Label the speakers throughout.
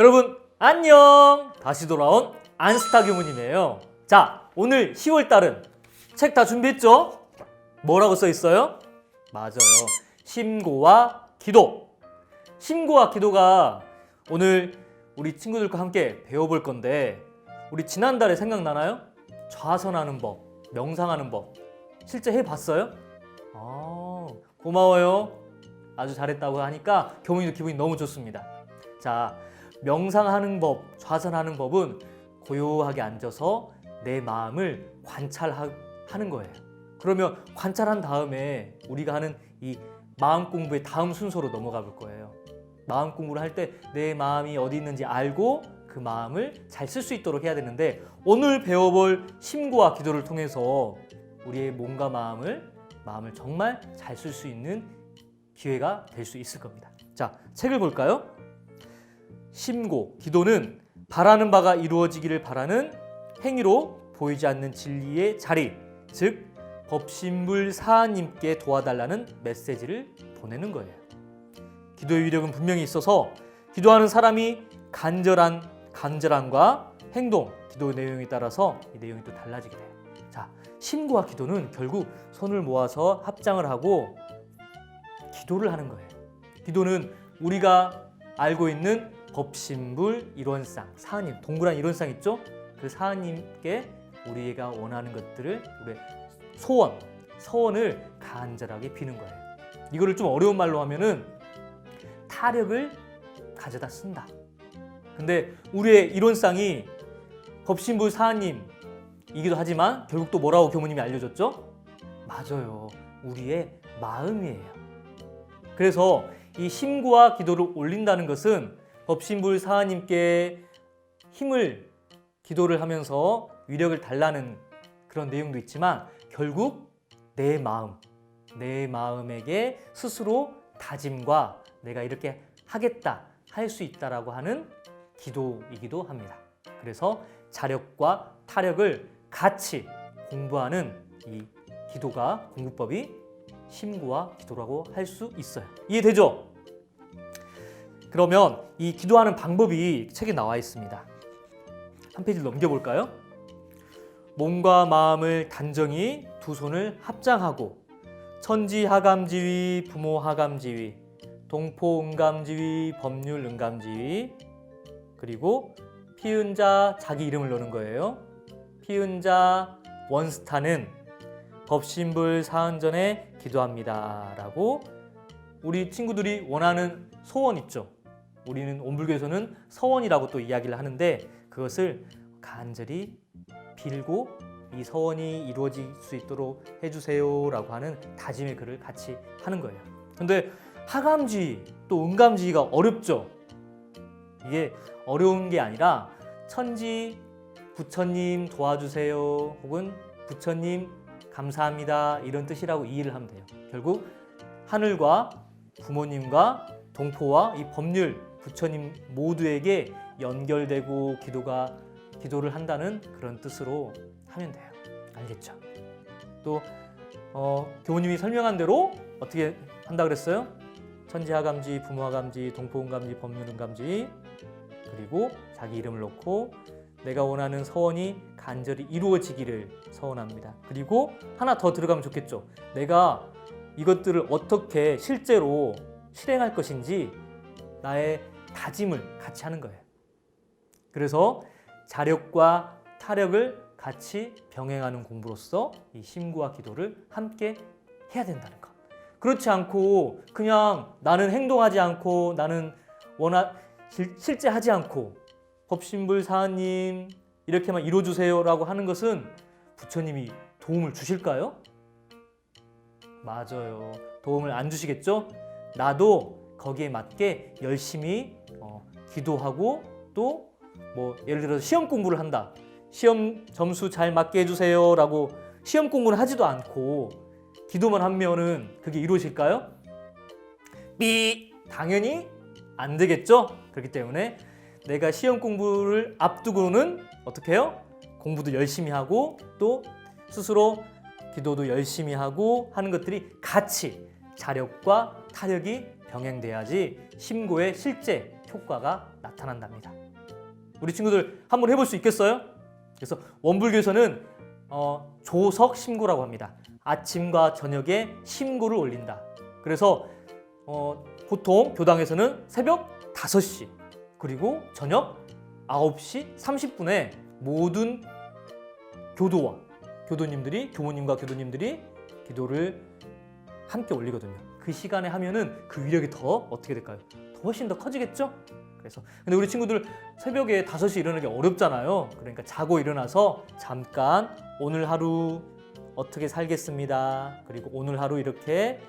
Speaker 1: 여러분 안녕 다시 돌아온 안스타 교무님이에요 자 오늘 10월 달은 책 다 준비했죠? 뭐라고 써 있어요? 맞아요 심고와 기도 심고와 기도가 오늘 우리 친구들과 함께 배워볼 건데 우리 지난달에 생각나나요? 좌선하는 법, 명상하는 법 실제 해봤어요? 아 고마워요 아주 잘했다고 하니까 교무님도 기분이 너무 좋습니다 자 명상하는 법, 좌선하는 법은 고요하게 앉아서 내 마음을 관찰하는 거예요. 그러면 관찰한 다음에 우리가 하는 이 마음 공부의 다음 순서로 넘어가 볼 거예요. 마음 공부를 할 때 내 마음이 어디 있는지 알고 그 마음을 잘 쓸 수 있도록 해야 되는데 오늘 배워볼 심고와 기도를 통해서 우리의 몸과 마음을 마음을 정말 잘 쓸 수 있는 기회가 될 수 있을 겁니다. 자, 책을 볼까요? 심고, 기도는 바라는 바가 이루어지기를 바라는 행위로 보이지 않는 진리의 자리, 즉 법신불 사하님께 도와달라는 메시지를 보내는 거예요. 기도의 위력은 분명히 있어서 기도하는 사람이 간절한 간절함과 행동, 기도 내용에 따라서 이 내용이 또 달라지게 돼요. 자, 심고와 기도는 결국 손을 모아서 합장을 하고 기도를 하는 거예요. 기도는 우리가 알고 있는 법신불 일원상 사하님 동그란 일원상 있죠? 그 사하님께 우리가 원하는 것들을 우리 소원 서원을 간절하게 비는 거예요. 이거를 좀 어려운 말로 하면은 타력을 가져다 쓴다. 근데 우리의 일원상이 법신불 사하님이기도 하지만 결국 또 뭐라고 교무님이 알려줬죠? 맞아요. 우리의 마음이에요. 그래서 이 심구와 기도를 올린다는 것은 법신불 사하님께 힘을 기도를 하면서 위력을 달라는 그런 내용도 있지만 결국 내 마음, 내 마음에게 스스로 다짐과 내가 이렇게 하겠다 할 수 있다라고 하는 기도이기도 합니다. 그래서 자력과 타력을 같이 공부하는 이 기도가 공부법이 심구와 기도라고 할 수 있어요. 이해되죠? 그러면 이 기도하는 방법이 책에 나와 있습니다. 한 페이지 넘겨볼까요? 몸과 마음을 단정히 두 손을 합장하고 천지 하감지위, 부모 하감지위, 동포 응감지위, 법률 응감지위, 그리고 피은 자 자기 이름을 넣는 거예요. 피은 자 원스타는 법신불 사은전에 기도합니다라고 우리 친구들이 원하는 소원 있죠. 우리는 온불교에서는 서원이라고 또 이야기를 하는데 그것을 간절히 빌고 이 서원이 이루어질 수 있도록 해주세요라고 하는 다짐의 글을 같이 하는 거예요. 근데 하감지 또 응감지가 어렵죠. 이게 어려운 게 아니라 천지 부처님 도와주세요 혹은 부처님 감사합니다 이런 뜻이라고 이해를 하면 돼요. 결국 하늘과 부모님과 동포와 이 법률 부처님 모두에게 연결되고 기도가 기도를 한다는 그런 뜻으로 하면 돼요. 알겠죠? 또 어, 교우님이 설명한 대로 어떻게 한다 그랬어요? 천지하감지, 부모하감지, 동포응감지, 법률응감지 그리고 자기 이름을 넣고 내가 원하는 서원이 간절히 이루어지기를 서원합니다. 그리고 하나 더 들어가면 좋겠죠. 내가 이것들을 어떻게 실제로 실행할 것인지 나의 다짐을 같이 하는 거예요. 그래서 자력과 타력을 같이 병행하는 공부로서 이 심구와 기도를 함께 해야 된다는 것. 그렇지 않고 그냥 나는 행동하지 않고 나는 원하 실- 실제 하지 않고 법신불 사님 이렇게만 이루어주세요라고 하는 것은 부처님이 도움을 주실까요? 맞아요. 도움을 안 주시겠죠? 나도 거기에 맞게 열심히 어, 기도하고 또 뭐 예를 들어서 시험 공부를 한다. 시험 점수 잘 맞게 해주세요라고 시험 공부를 하지도 않고 기도만 하면은 그게 이루어질까요? 삐 당연히 안 되겠죠. 그렇기 때문에 내가 시험 공부를 앞두고는 어떻게 해요? 공부도 열심히 하고 또 스스로 기도도 열심히 하고 하는 것들이 같이 자력과 타력이 병행돼야지 심고의 실제 효과가 나타난답니다. 우리 친구들 한번 해볼 수 있겠어요? 그래서 원불교에서는 어, 조석 심구라고 합니다. 아침과 저녁에 심구를 올린다. 그래서 어, 보통 교당에서는 새벽 5시 그리고 저녁 9시 30분에 모든 교도와 교도님들이 교모님과 교도님들이 기도를 함께 올리거든요. 그 시간에 하면은 그 위력이 더 어떻게 될까요? 더 훨씬 더 커지겠죠? 그래서 근데 우리 친구들 새벽에 5시 일어나기 어렵잖아요. 그러니까 자고 일어나서 잠깐 오늘 하루 어떻게 살겠습니다. 그리고 오늘 하루 이렇게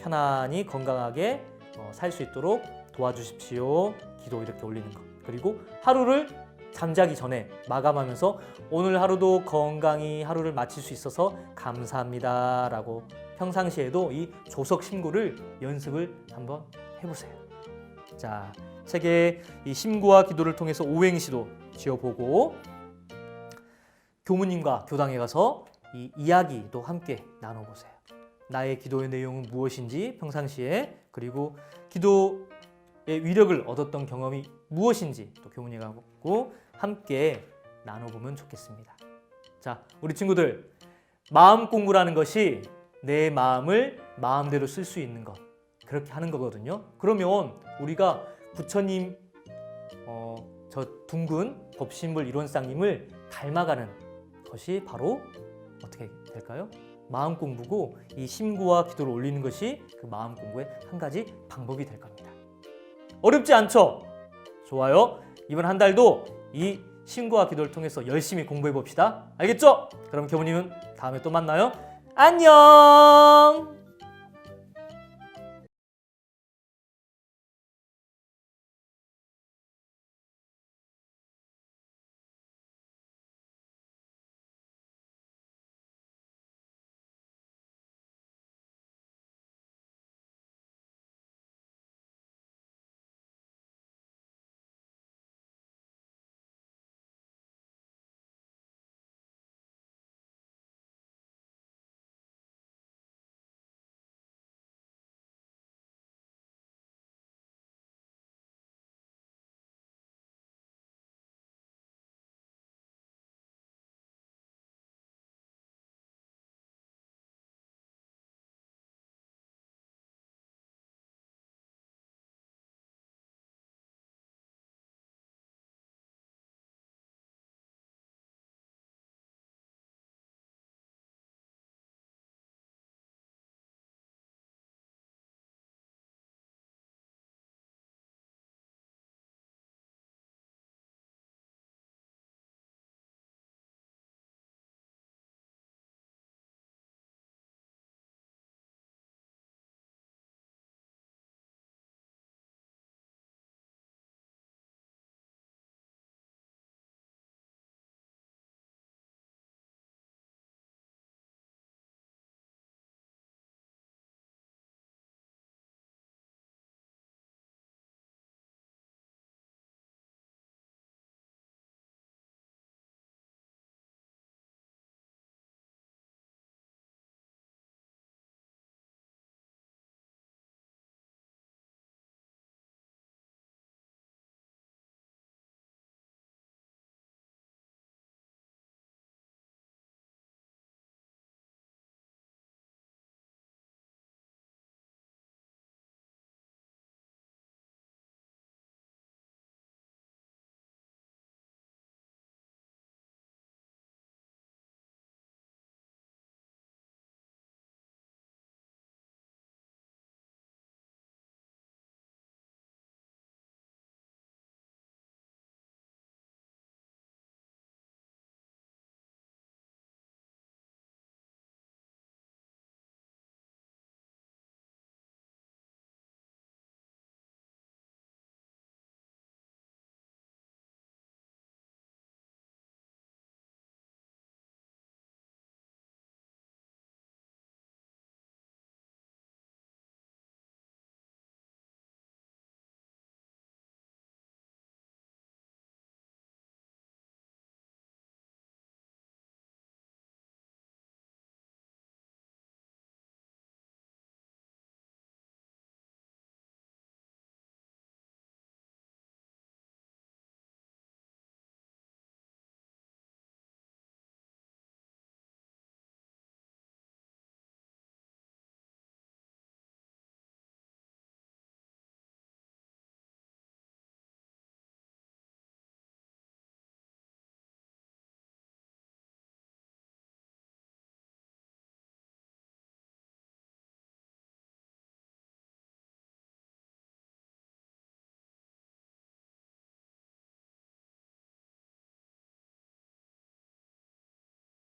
Speaker 1: 편안히 건강하게 어, 살수 있도록 도와주십시오. 기도 이렇게 올리는 거. 그리고 하루를 잠자기 전에 마감하면서 오늘 하루도 건강히 하루를 마칠 수 있어서 감사합니다 라고 평상시에도 이 조석 신고를 연습을 한번 해보세요. 자, 책에 이 심구와 기도를 통해서 오행시도 지어보고 교무님과 교당에 가서 이 이야기도 함께 나눠보세요. 나의 기도의 내용은 무엇인지 평상시에 그리고 기도의 위력을 얻었던 경험이 무엇인지 또 교무님하고 함께 나눠보면 좋겠습니다. 자, 우리 친구들 마음 공부라는 것이 내 마음을 마음대로 쓸 수 있는 것 그렇게 하는 거거든요. 그러면 우리가 부처님 어, 저 둥근 법신불 이론상님을 닮아가는 것이 바로 어떻게 될까요? 마음 공부고 이 심구와 기도를 올리는 것이 그 마음 공부의 한 가지 방법이 될 겁니다. 어렵지 않죠? 좋아요. 이번 한 달도 이 심구와 기도를 통해서 열심히 공부해 봅시다. 알겠죠? 그럼 교무님은 다음에 또 만나요. 안녕!